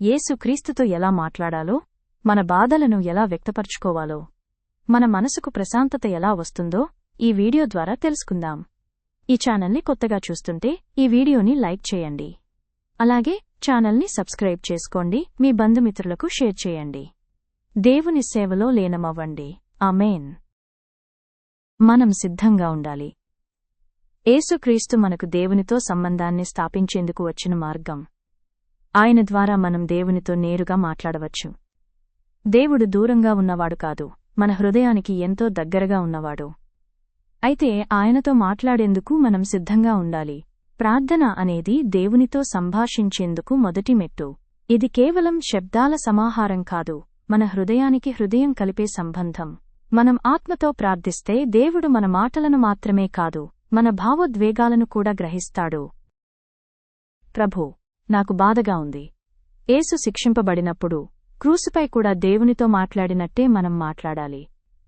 ఏసుక్రీస్తుతో ఎలా మాట్లాడాలో మన బాధలను ఎలా వ్యక్తపరుచుకోవాలో మన మనసుకు ప్రశాంతత ఎలా వస్తుందో ఈ వీడియో ద్వారా తెలుసుకుందాం. ఈ ఛానల్ని కొత్తగా చూస్తుంటే ఈ వీడియోని లైక్ చేయండి. అలాగే ఛానల్ని సబ్స్క్రైబ్ చేసుకోండి మీ బంధుమిత్రులకు షేర్ చేయండి. దేవుని సేవలో లీనమవ్వండి. అమేన్ మనం సిద్ధంగా ఉండాలి. ఏసుక్రీస్తు మనకు దేవునితో సంబంధాన్ని స్థాపించేందుకు వచ్చిన మార్గం. ఆయన ద్వారా మనం దేవునితో నేరుగా మాట్లాడవచ్చు. దేవుడు దూరంగా ఉన్నవాడు కాదు మన హృదయానికి ఎంతో దగ్గరగా ఉన్నవాడు. అయితే ఆయనతో మాట్లాడేందుకు మనం సిద్ధంగా ఉండాలి. ప్రార్థన అనేది దేవునితో సంభాషించేందుకు మొదటి మెట్టు. ఇది కేవలం శబ్దాల సమాహారం కాదు మన హృదయానికి హృదయం కలిపే సంబంధం. మనం ఆత్మతో ప్రార్థిస్తే దేవుడు మన మాటలను మాత్రమే కాదు మన భావోద్వేగాలను కూడా గ్రహిస్తాడు. ప్రభు నాకు బాధగా ఉంది. ఏసు శిక్షింపబడినప్పుడు క్రూసుపై కూడా దేవునితో మాట్లాడినట్టే మనం మాట్లాడాలి.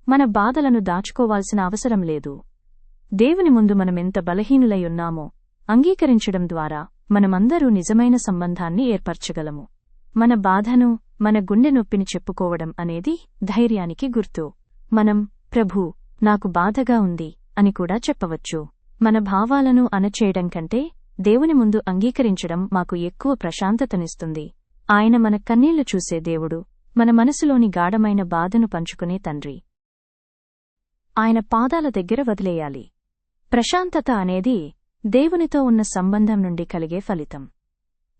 మన బాధలను దాచుకోవాల్సిన అవసరం లేదు. దేవుని ముందు మనమెంత బలహీనులై ఉన్నామో అంగీకరించడం ద్వారా మనమందరూ నిజమైన సంబంధాన్ని ఏర్పరచగలము. మన బాధను మన గుండె నొప్పిని చెప్పుకోవడం అనేది ధైర్యానికి గుర్తు. మనం ప్రభూ నాకు బాధగా ఉంది అని కూడా చెప్పవచ్చు. మన భావాలను అణచేయడం కంటే దేవుని ముందు అంగీకరించడం మాకు ఎక్కువ ప్రశాంతతనిస్తుంది. ఆయన మన కన్నీళ్ళు చూసే దేవుడు మన మనసులోని గాఢమైన బాధను పంచుకునే తండ్రి. ఆయన పాదాల దగ్గర వదిలేయాలి. ప్రశాంతత అనేది దేవునితో ఉన్న సంబంధం నుండి కలిగే ఫలితం.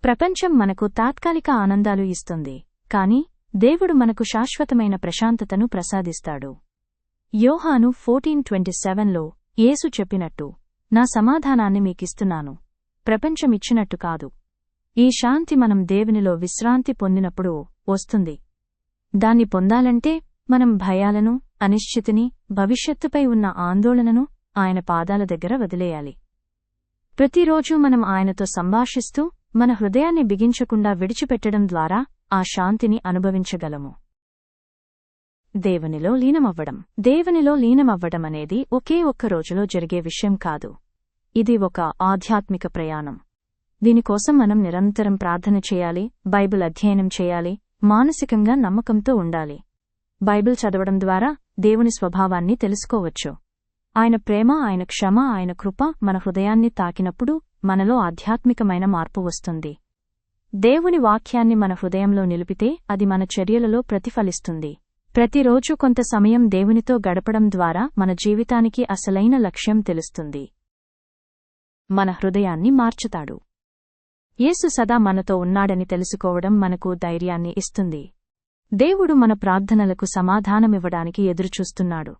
ప్రపంచం మనకు తాత్కాలిక ఆనందాలు ఇస్తుంది కాని దేవుడు మనకు శాశ్వతమైన ప్రశాంతతను ప్రసాదిస్తాడు. యోహాను ఫోర్టీన్ ట్వంటీ సెవెన్లో యేసు చెప్పినట్టు నా సమాధానాన్ని మీకిస్తున్నాను. ప్రపంచమిచ్చినట్టు కాదు. ఈ శాంతి మనం దేవునిలో విశ్రాంతి పొందినప్పుడు వస్తుంది. దాన్ని పొందాలంటే మనం భయాలను అనిశ్చితిని భవిష్యత్తుపై ఉన్న ఆందోళనను ఆయన పాదాల దగ్గర వదిలేయాలి. ప్రతిరోజూ మనం ఆయనతో సంభాషిస్తూ మన హృదయాన్ని బిగించకుండా విడిచిపెట్టడం ద్వారా ఆ శాంతిని అనుభవించగలము. దేవునిలో లీనమవ్వడం. దేవునిలో లీనమవ్వడం అనేది ఒకే ఒక్క రోజులో జరిగే విషయం కాదు. ఇది ఒక ఆధ్యాత్మిక ప్రయాణం. దీనికోసం మనం నిరంతరం ప్రార్థన చేయాలి బైబిల్ అధ్యయనం చేయాలి మానసికంగా నమ్మకంతో ఉండాలి. బైబిల్ చదవడం ద్వారా దేవుని స్వభావాన్ని తెలుసుకోవచ్చు. ఆయన ప్రేమ ఆయన క్షమ ఆయన కృప మన హృదయాన్ని తాకినప్పుడు మనలో ఆధ్యాత్మికమైన మార్పు వస్తుంది. దేవుని వాక్యాన్ని మన హృదయంలో నిలిపితే అది మన చర్యలలో ప్రతిఫలిస్తుంది. ప్రతిరోజు కొంత సమయం దేవునితో గడపడం ద్వారా మన జీవితానికి అసలైన లక్ష్యం తెలుస్తుంది. మన హృదయాన్ని మార్చుతాడు. యేసు సదా మనతో ఉన్నాడని తెలుసుకోవడం మనకు ధైర్యాన్ని ఇస్తుంది. దేవుడు మన ప్రార్థనలకు సమాధానమివ్వడానికి ఎదురుచూస్తున్నాడు.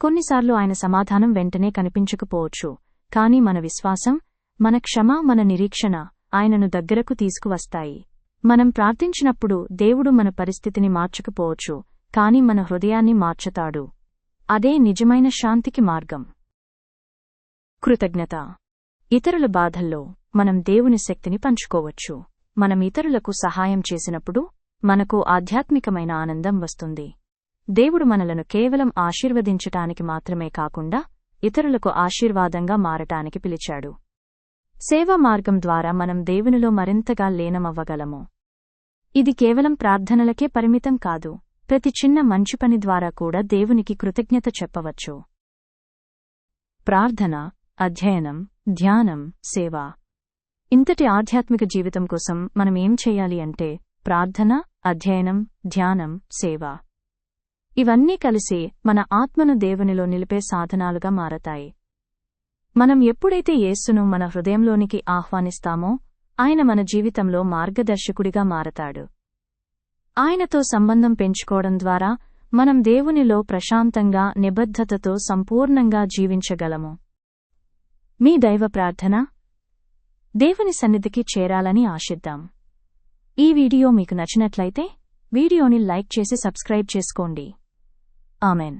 కొన్నిసార్లు ఆయన సమాధానం వెంటనే కనిపించకపోవచ్చు కాని మన విశ్వాసం మన క్షమ మన నిరీక్షణ ఆయనను దగ్గరకు తీసుకువస్తాయి. మనం ప్రార్థించినప్పుడు దేవుడు మన పరిస్థితిని మార్చకపోవచ్చు కాని మన హృదయాన్ని మార్చుతాడు. అదే నిజమైన శాంతికి మార్గం. కృతజ్ఞత. ఇతరుల బాధల్లో మనం దేవుని శక్తిని పంచుకోవచ్చు. మనం ఇతరులకు సహాయం చేసినప్పుడు మనకు ఆధ్యాత్మికమైన ఆనందం వస్తుంది. దేవుడు మనలను కేవలం ఆశీర్వదించటానికి మాత్రమే కాకుండా ఇతరులకు ఆశీర్వాదంగా మారటానికి పిలిచాడు. సేవా మార్గం ద్వారా మనం దేవునిలో మరింతగా లీనమవ్వగలము. ఇది కేవలం ప్రార్థనలకే పరిమితం కాదు ప్రతి చిన్న మంచి పని ద్వారా కూడా దేవునికి కృతజ్ఞత చెప్పవచ్చు. ప్రార్థన అధ్యయనం ధ్యానం సేవ. ఇంతటి ఆధ్యాత్మిక జీవితం కోసం మనం ఏం చేయాలి అంటే ప్రార్థన అధ్యయనం ధ్యానం సేవ. ఇవన్నీ కలిసి మన ఆత్మను దేవునిలో నిలిపే సాధనాలుగా మారతాయి. మనం ఎప్పుడైతే యేస్సును మన హృదయంలోనికి ఆహ్వానిస్తామో ఆయన మన జీవితంలో మార్గదర్శకుడిగా మారతాడు. ఆయనతో సంబంధం పెంచుకోవడం ద్వారా మనం దేవునిలో ప్రశాంతంగా నిబద్ధతతో సంపూర్ణంగా జీవించగలము. మీ దైవ ప్రార్థన? దేవుని సన్నిధికి చేరాలని ఆశిద్దాం. ఈ వీడియో మీకు నచ్చినట్లయితే వీడియోని లైక్ చేసి సబ్స్క్రైబ్ చేసుకోండి. ఆమెన్.